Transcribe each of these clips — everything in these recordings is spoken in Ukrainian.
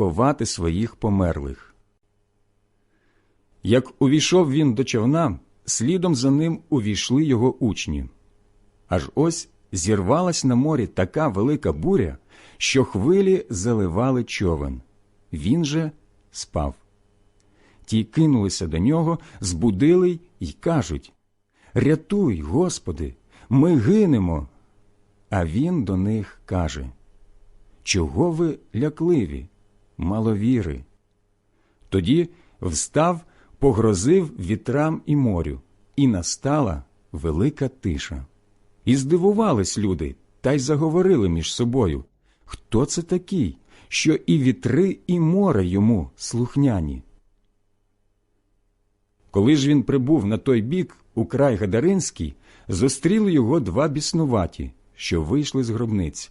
ховати своїх померлих. Як увійшов він до човна, слідом за ним увійшли його учні. Аж ось зірвалась на морі така велика буря, що хвилі заливали човен. Він же спав. Ті кинулися до нього, збудили й кажуть Рятуй, Господи, ми гинемо. А він до них каже Чого ви лякливі, маловіри? Тоді встав, погрозив вітрам і морю, і настала велика тиша. І здивувались люди, та й заговорили між собою Хто це такий, що і вітри, і море йому слухняні? Коли ж він прибув на той бік, у край Гадаринський, зустріли його два біснуваті, що вийшли з гробниць,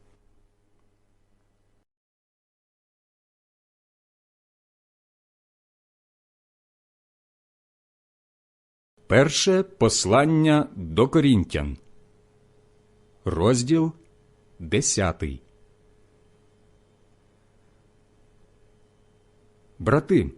Перше послання до Корінтян, розділ десятий. Брати,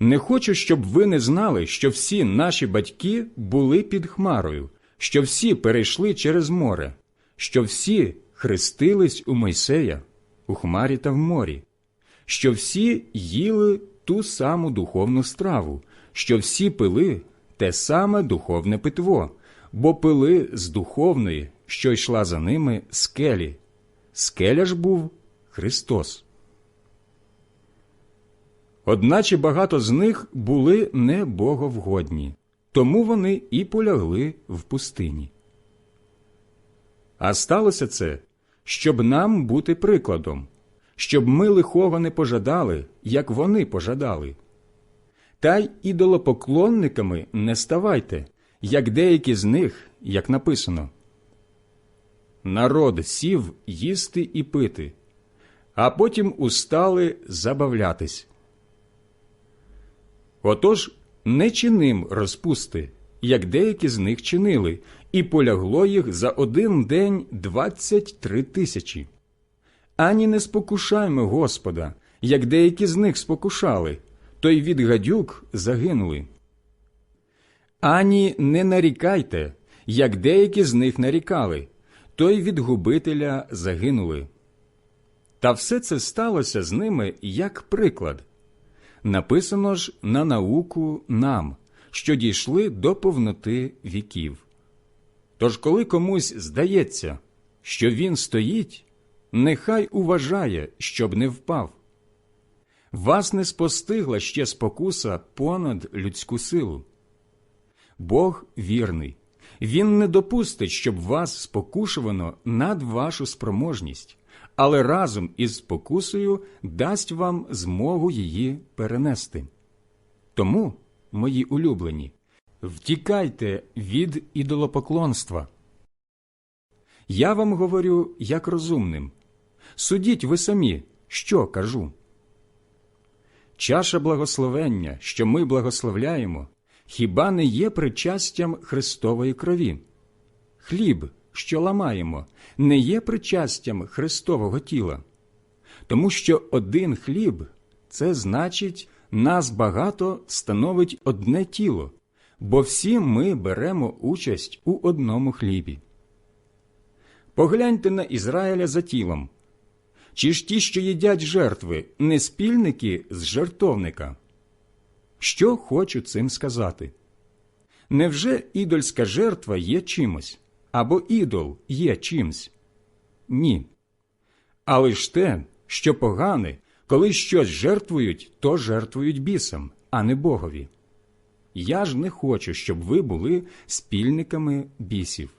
не хочу, щоб ви не знали, що всі наші батьки були під хмарою, що всі перейшли через море, що всі хрестились у Мойсея, у хмарі та в морі, що всі їли ту саму духовну страву, що всі пили те саме духовне питво, бо пили з духовної, що йшла за ними скелі. Скеля ж був Христос. Одначе багато з них були не боговгодні, тому вони і полягли в пустині. А сталося це, щоб нам бути прикладом, щоб ми лихого не пожадали, як вони пожадали. Та й ідолопоклонниками не ставайте, як деякі з них, як написано. Народ сів їсти і пити, а потім устали забавлятись. Отож не чиним розпусти, як деякі з них чинили, і полягло їх за один день двадцять три тисячі. Ані не спокушаймо Господа, як деякі з них спокушали, то й від гадюк загинули. Ані не нарікайте, як деякі з них нарікали, то й від губителя загинули. Та все це сталося з ними як приклад. Написано ж на науку нам, що дійшли до повноти віків. Тож, коли комусь здається, що він стоїть, нехай уважає, щоб не впав. Вас не спостигла ще спокуса понад людську силу. Бог вірний, Він не допустить, щоб вас спокушувано над вашу спроможність, але разом із спокусою дасть вам змогу її перенести. Тому, мої улюблені, втікайте від ідолопоклонства. Я вам говорю як розумним. Судіть ви самі, що кажу. Чаша благословення, що ми благословляємо, хіба не є причастям Христової крові? Хліб, що ламаємо, не є причастям Христового тіла, тому що один хліб це значить, нас багато становить одне тіло, бо всі ми беремо участь у одному хлібі. Погляньте на Ізраїля за тілом. Чи ж ті, що їдять жертви, не спільники з жертовника? Що хочу цим сказати? Невже ідольська жертва є чимось, або ідол є чимсь? Ні. Але ж те, що погане, коли щось жертвують, то жертвують бісам, а не Богові. Я ж не хочу, щоб ви були спільниками бісів.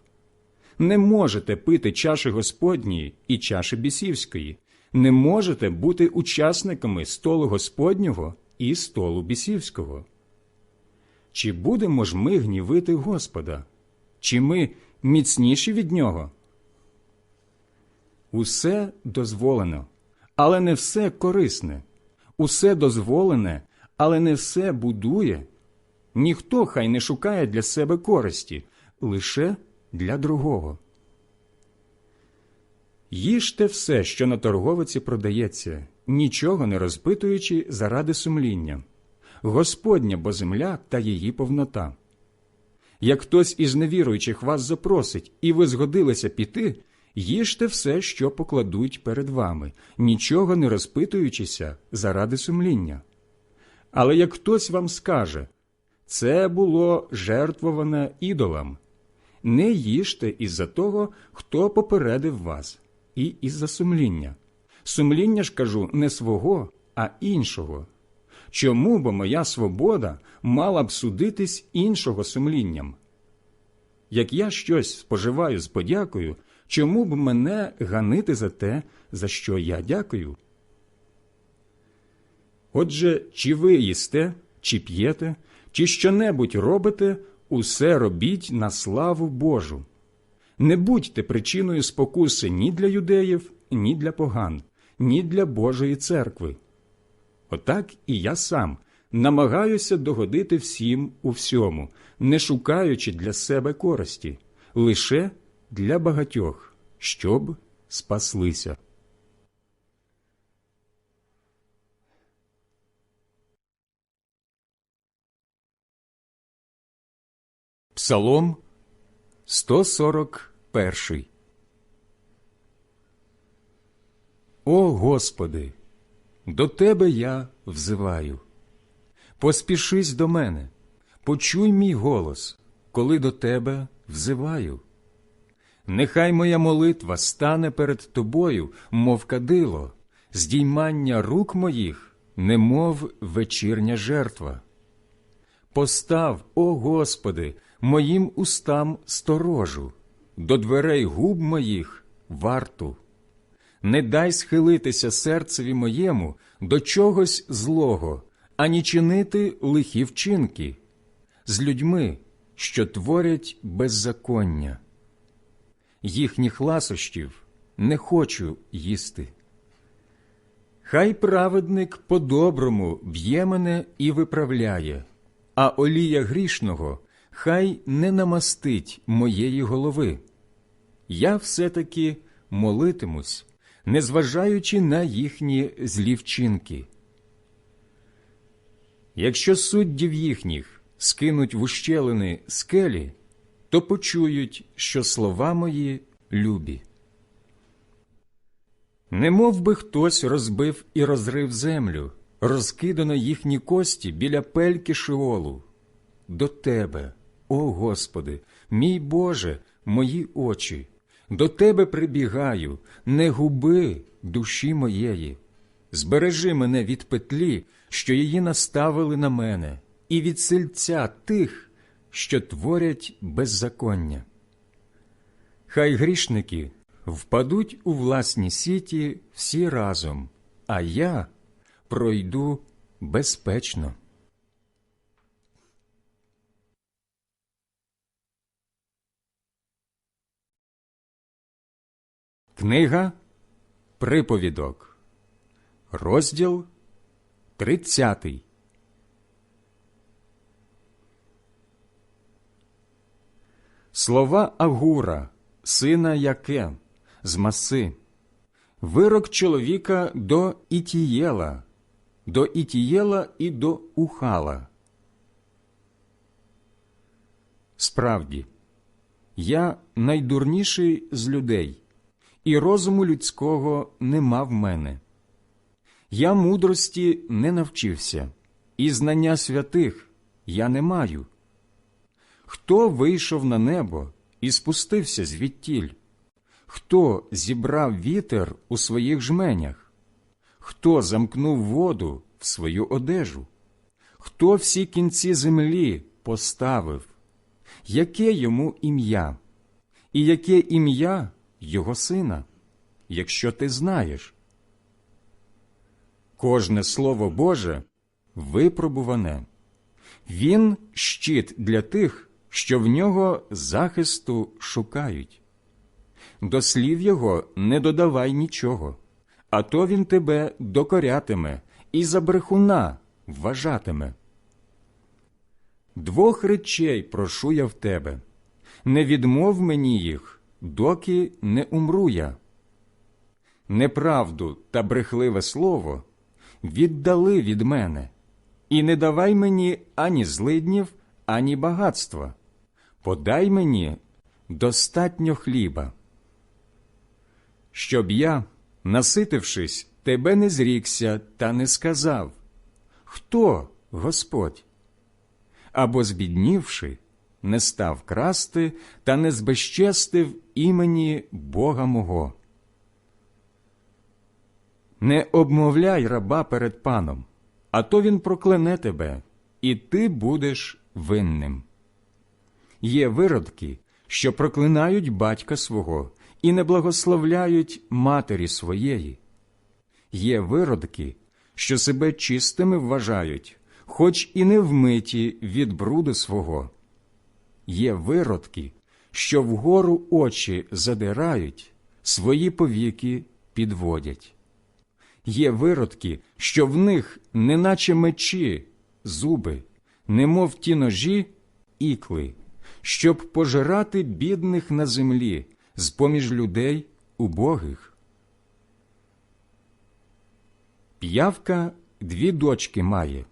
Не можете пити чаші Господньої і чаші бісівської, не можете бути учасниками столу Господнього і столу бісівського. Чи будемо ж ми гнівити Господа? Чи ми міцніші від Нього? Усе дозволено, але не все корисне, усе дозволене, але не все будує. Ніхто хай не шукає для себе користі, лише для другого. Їжте все, що на торговиці продається, нічого не розпитуючи заради сумління, Господня бо земля та її повнота. Як хтось із невіруючих вас запросить, і ви згодилися піти, їжте все, що покладуть перед вами, нічого не розпитуючися заради сумління. Але як хтось вам скаже, це було жертвоване ідолам, не їжте із-за того, хто попередив вас, і із-за сумління. Сумління ж кажу не свого, а іншого. Чому бо моя свобода мала б судитись іншого сумлінням? Як я щось споживаю з подякою, чому б мене ганити за те, за що я дякую? Отже, чи ви їсте, чи п'єте, чи що-небудь робите, усе робіть на славу Божу. Не будьте причиною спокуси ні для юдеїв, ні для поган, ні для Божої церкви. Отак і я сам намагаюся догодити всім у всьому, не шукаючи для себе користі, лише для багатьох, щоб спаслися. Псалом 141 О Господи, до Тебе я взиваю. Поспішись до мене, почуй мій голос, коли до Тебе взиваю. Нехай моя молитва стане перед Тобою, мов кадило, здіймання рук моїх, немов вечірня жертва. Постав, о Господи, моїм устам сторожу, до дверей губ моїх варту. Не дай схилитися серцеві моєму до чогось злого, ані чинити лихі вчинки з людьми, що творять беззаконня. Їхніх ласощів не хочу їсти. Хай праведник по-доброму б'є мене і виправляє, а олія грішного хай не намастить моєї голови. Я все-таки молитимусь, незважаючи на їхні злі вчинки. Якщо суддів їхніх скинуть в ущелини скелі, то почують, що слова мої любі. Не мов би хтось розбив і розрив землю, розкидано їхні кості біля пельки Шиолу. До Тебе, о Господи, мій Боже, мої очі, до Тебе прибігаю, не губи душі моєї. Збережи мене від петлі, що її наставили на мене, і від сильця тих, що творять беззаконня. Хай грішники впадуть у власні сіті всі разом, а я пройду безпечно. Книга Приповідок, розділ 30. Слова Агура, сина Яке, з маси, вирок чоловіка до Ітієла, до Ітієла і до Ухала. Справді, я найдурніший з людей і розуму людського нема в мене. Я мудрості не навчився, і знання святих я не маю. Хто вийшов на небо і спустився звідтіль? Хто зібрав вітер у своїх жменях? Хто замкнув воду в свою одежу? Хто всі кінці землі поставив? Яке йому ім'я? І яке ім'я його сина, якщо ти знаєш. Кожне слово Боже випробуване. Він щит для тих, що в нього захисту шукають. До слів його не додавай нічого, а то він тебе докорятиме і за брехуна вважатиме. Двох речей прошу я в тебе не відмов мені їх, доки не умру я. Неправду та брехливе слово віддали від мене, і не давай мені ані злиднів, ані багатства. подай мені достатньо хліба, щоб я, наситившись, тебе не зрікся та не сказав Хто Господь? Або, збіднівши, не став красти та не збезчестив імені Бога мого. Не обмовляй раба перед паном, а то він прокляне тебе, і ти будеш винним. Є виродки, що проклинають батька свого і не благословляють матері своєї. Є виродки, що себе чистими вважають, хоч і не вмиті від бруду свого. Є виродки, що вгору очі задирають, свої повіки підводять. Є виродки, що в них, неначе мечі, зуби, немов ті ножі, ікли, щоб пожирати бідних на землі з поміж людей убогих. П'явка дві дочки має.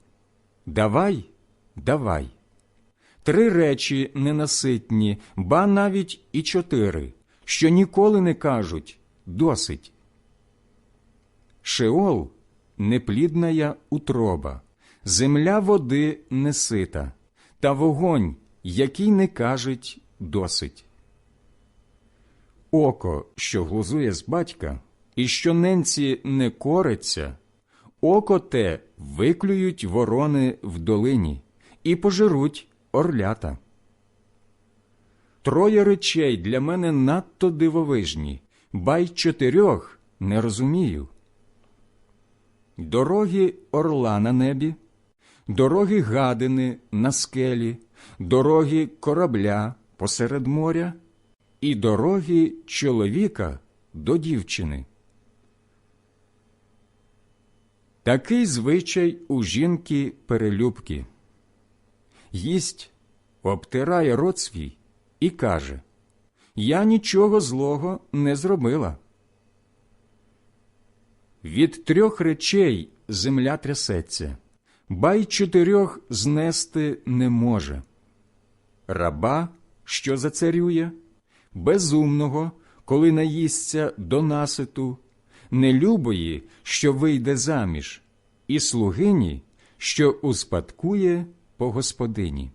Давай, давай. Три речі ненаситні, ба навіть і чотири, що ніколи не кажуть досить. Шеол неплідная утроба, земля води несита, та вогонь, який не кажуть досить. Око, що глузує з батька, і що ненці не кориться, око те виклюють ворони в долині і пожируть орлята. Троє речей для мене надто дивовижні, ба й чотирьох не розумію. Дороги орла на небі, дороги гадини на скелі, дороги корабля посеред моря і дороги чоловіка до дівчини. Такий звичай у жінки перелюбки. Їсть, обтирає рот свій і каже Я нічого злого не зробила. Від трьох речей земля трясеться, ба й чотирьох знести не може. Раба, що зацарює, безумного, коли наїсться до наситу, нелюбої, що вийде заміж, і слугині, що успадкує по господині.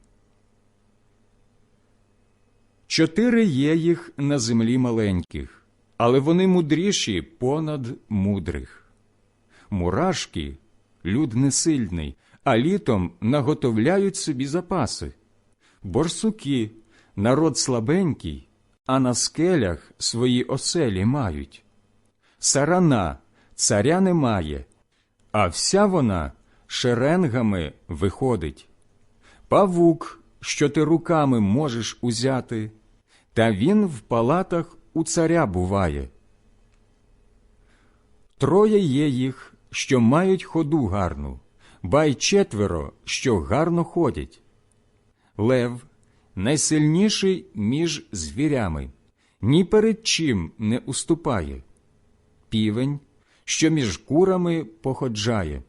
Чотири є їх на землі маленьких, але вони мудріші понад мудрих. Мурашки люд несильний, а літом наготовляють собі запаси. Борсуки народ слабенький, а на скелях свої оселі мають. Сарана царя немає, а вся вона шеренгами виходить. Павук, що ти руками можеш узяти, та він в палатах у царя буває. Троє є їх, що мають ходу гарну, ба й четверо, що гарно ходять. Лев найсильніший між звірями, ні перед чим не уступає. Півень, що між курами походжає,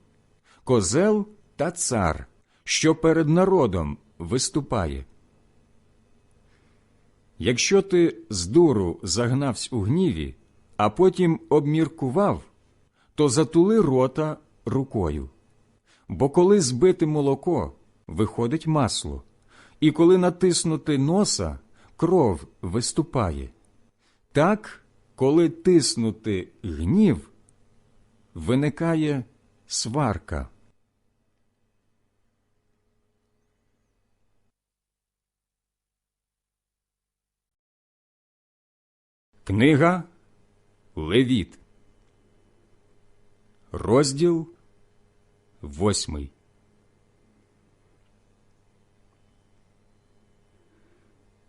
козел та цар, що перед народом виступає. Якщо ти з дуру загнавсь у гніві, а потім обміркував, то затули рота рукою. Бо коли збити молоко, виходить масло, і коли натиснути носа, кров виступає. Так, коли тиснути гнів, виникає сварка. Книга Левіт, розділ восьмий.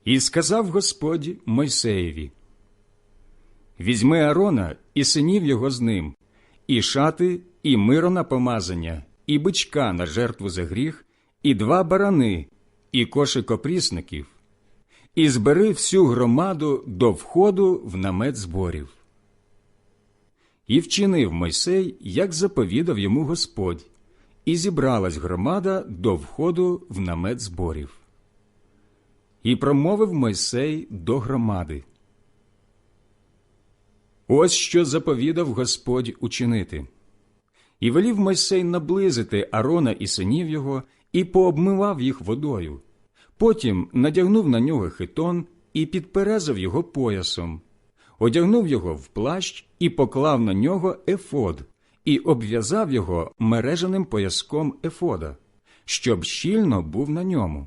І сказав Господь Мойсеєві: Візьми Арона і синів його з ним, і шати, і миро на помазання, і бичка на жертву за гріх, і два барани, і кошик опрісників, і збери всю громаду до входу в намет зборів. І вчинив Мойсей, як заповідав йому Господь, і зібралась громада до входу в намет зборів. І промовив Мойсей до громади. Ось що заповідав Господь учинити. І велів Мойсей наблизити Арона і синів його, і пообмивав їх водою. Потім надягнув на нього хитон і підперезав його поясом, одягнув його в плащ і поклав на нього ефод, і обв'язав його мережаним пояском ефода, щоб щільно був на ньому.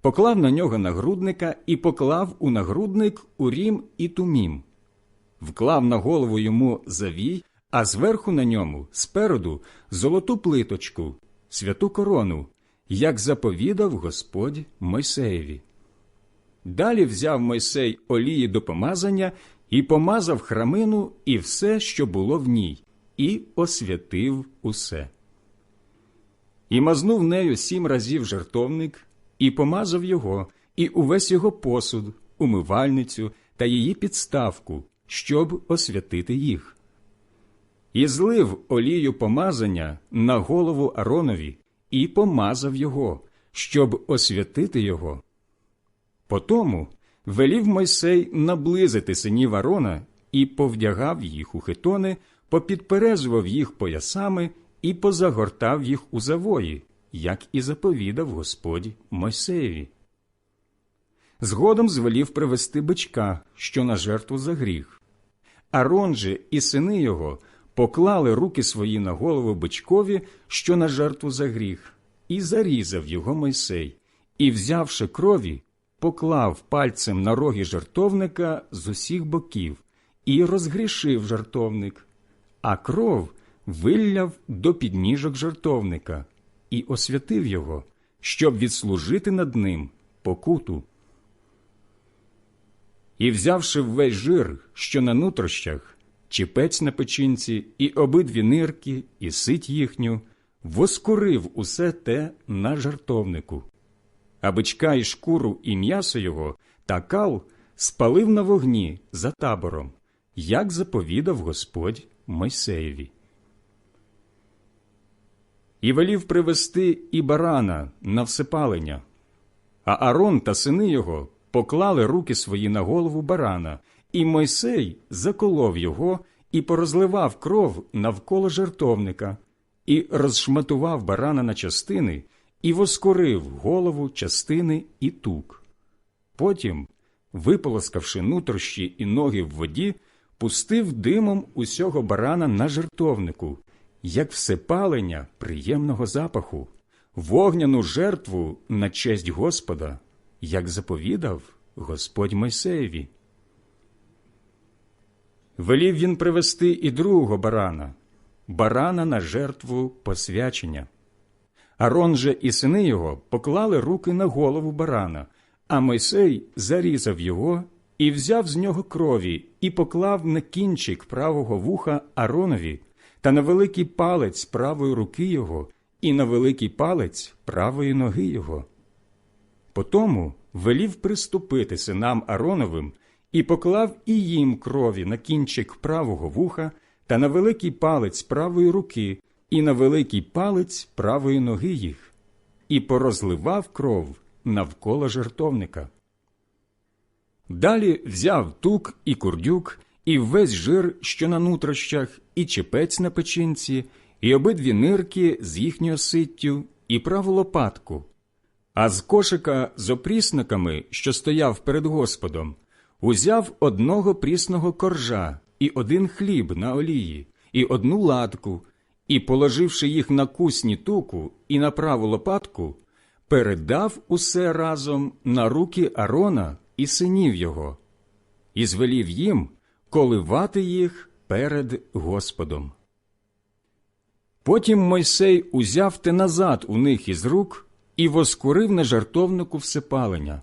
Поклав на нього нагрудника і поклав у нагрудник урім і тумім, вклав на голову йому завій, а зверху на ньому, спереду, золоту плиточку, святу корону, як заповідав Господь Мойсеєві. Далі взяв Мойсей олії до помазання і помазав храмину і все, що було в ній, і освятив усе. І мазнув нею сім разів жертовник, і помазав його, і увесь його посуд, умивальницю та її підставку, щоб освятити їх. І злив олію помазання на голову Аронові і помазав його, щоб освятити його. Потому велів Мойсей наблизити синів Арона і повдягав їх у хитони, попідперезував їх поясами і позагортав їх у завої, як і заповідав Господь Мойсеєві. Згодом звелів привести бичка, що на жертву за гріх. Арон же і сини його поклали руки свої на голову бичкові, що на жертву за гріх, і зарізав його Мойсей, і, взявши крові, поклав пальцем на роги жертовника з усіх боків і розгрішив жертовник, а кров вилляв до підніжок жертовника і освятив його, щоб відслужити над ним покуту. І, взявши весь жир, що на нутрощах, чіпець на печінці, і обидві нирки, і сить їхню, воскурив усе те на жартовнику. А бичка і шкуру і м'ясо його та кал спалив на вогні за табором, як заповідав Господь Мойсеєві. І велів привести і барана на всепалення, а Арон та сини його поклали руки свої на голову барана, і Мойсей заколов його і порозливав кров навколо жертовника, і розшматував барана на частини, і воскорив голову, частини і тук. Потім, виполоскавши нутрощі і ноги в воді, пустив димом усього барана на жертовнику, як всепалення приємного запаху, вогняну жертву на честь Господа, як заповідав Господь Мойсеєві. Велів він привести і другого барана, барана на жертву посвячення. Арон же і сини його поклали руки на голову барана, а Мойсей зарізав його і взяв з нього крові, і поклав на кінчик правого вуха Аронові та на великий палець правої руки його, і на великий палець правої ноги його. Потому велів приступити синам Ароновим і поклав і їм крові на кінчик правого вуха та на великий палець правої руки, і на великий палець правої ноги їх, і порозливав кров навколо жертовника. Далі взяв тук і курдюк, і весь жир, що на нутрощах, і чепець на печінці, і обидві нирки з їхньою ситтю, і праву лопатку. А з кошика з опрісниками, що стояв перед Господом, узяв одного прісного коржа і один хліб на олії, і одну ладку, і, положивши їх на кусні туку і на праву лопатку, передав усе разом на руки Арона і синів його, і звелів їм коливати їх перед Господом. Потім Мойсей узяв те назад у них із рук і воскурив на жартовнику всепалення.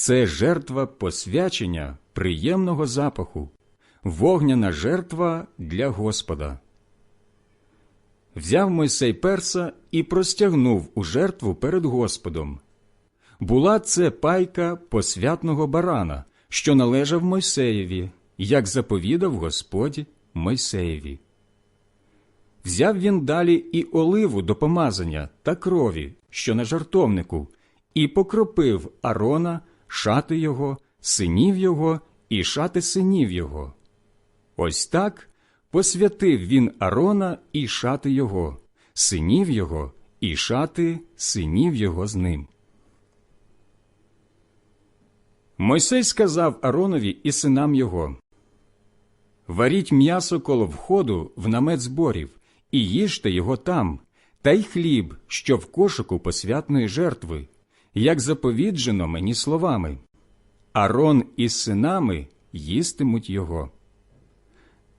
Це жертва посвячення приємного запаху, вогняна жертва для Господа. Взяв Мойсей перса і простягнув у жертву перед Господом. Була це пайка посвятного барана, що належав Мойсеєві, як заповідав Господь Мойсеєві. Взяв він далі і оливу до помазання та крові, що на жартовнику, і покропив Арона, шати його, синів його і шати синів його. Ось так посвятив він Арона і шати його, синів його і шати синів його з ним. Мойсей сказав Аронові і синам його Варіть м'ясо коло входу в намет зборів, і їжте його там, та й хліб, що в кошику посвятної жертви, як заповіджено мені словами. Арон із синами їстимуть його.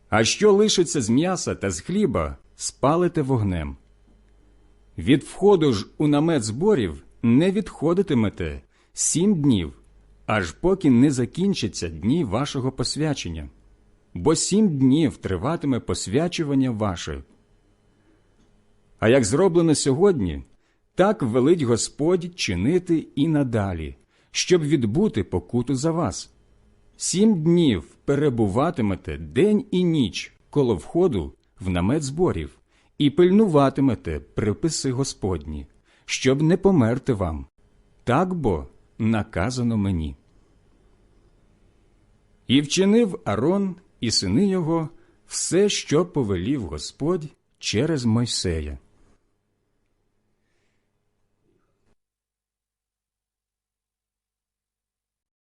А що лишиться з м'яса та з хліба, спалите вогнем. Від входу ж у намет зборів не відходитимете сім днів, аж поки не закінчаться дні вашого посвячення, бо сім днів триватиме посвячування ваше. А як зроблено сьогодні, так велить Господь чинити і надалі, щоб відбути покуту за вас. Сім днів перебуватимете день і ніч коло входу в намет зборів і пильнуватимете приписи Господні, щоб не померти вам. Так бо наказано мені. І вчинив Арон і сини його все, що повелів Господь через Мойсея.